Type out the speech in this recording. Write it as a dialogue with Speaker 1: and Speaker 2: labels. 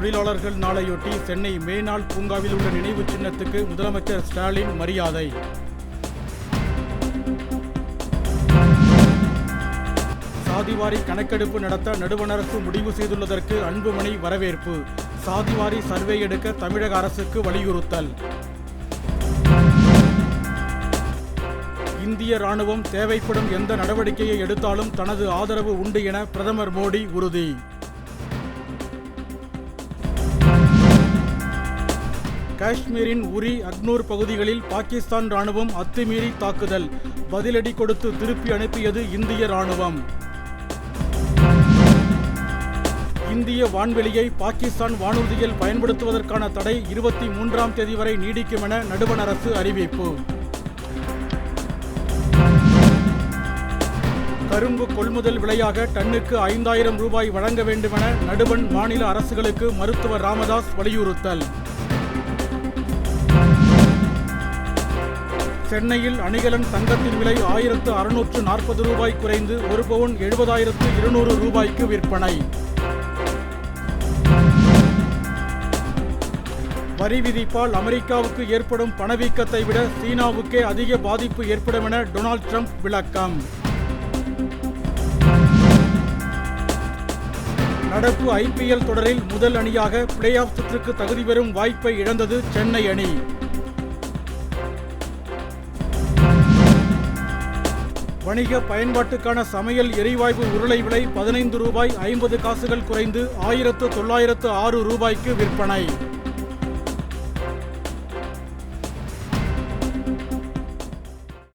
Speaker 1: தொழிலாளர்கள் நாளையொட்டி சென்னை மேனாள் பூங்காவில் உள்ள நினைவு சின்னத்துக்கு முதலமைச்சர் ஸ்டாலின் மரியாதை. சாதிவாரி கணக்கெடுப்பு நடத்த நடுவணரசு முடிவு செய்துள்ளதற்கு அன்புமணி வரவேற்பு. சாதிவாரி சர்வே எடுக்க தமிழக அரசுக்கு வலியுறுத்தல். இந்திய ராணுவம் தேவைப்படும் எந்த நடவடிக்கையை எடுத்தாலும் தனது ஆதரவு உண்டு என பிரதமர் மோடி உறுதி. காஷ்மீரின் உரி அக்னூர் பகுதிகளில் பாகிஸ்தான் ராணுவம் அத்துமீறி தாக்குதல். பதிலடி கொடுத்து திருப்பி அனுப்பியது இந்திய ராணுவம். இந்திய வான்வெளியை பாகிஸ்தான் வானூர்தியில் பயன்படுத்துவதற்கான தடை இருபத்தி மூன்றாம் தேதி வரை நீடிக்கும் என நடுவண் அரசு அறிவிப்பு. கரும்பு கொள்முதல் விலையாக டன்னுக்கு ஐந்தாயிரம் ரூபாய் வழங்க வேண்டுமென நடுவண் மாநில அரசுகளுக்கு மருத்துவர் ராமதாஸ் வலியுறுத்தல். சென்னையில் அணிகலன் தங்கத்தின் விலை ஆயிரத்து அறுநூற்று நாற்பது ரூபாய் குறைந்து ஒரு பவுன் எழுபதாயிரத்து இருநூறு ரூபாய்க்கு விற்பனை. வரி விதிப்பால் அமெரிக்காவுக்கு ஏற்படும் பணவீக்கத்தை விட சீனாவுக்கே அதிக பாதிப்பு ஏற்படும் என டொனால்ட் ட்ரம்ப் விளக்கம். நடப்பு ஐபிஎல் தொடரில் முதல் அணியாக பிளே ஆஃப் சுற்றுக்கு தகுதி பெறும் வாய்ப்பை இழந்தது சென்னை அணி. வணிக பயன்பாட்டுக்கான சமையல் எரிவாயு உருளை விலை பதினைந்து ரூபாய் ஐம்பது காசுகள் குறைந்து ஆயிரத்து தொள்ளாயிரத்து ஆறு ரூபாய்க்கு விற்பனை.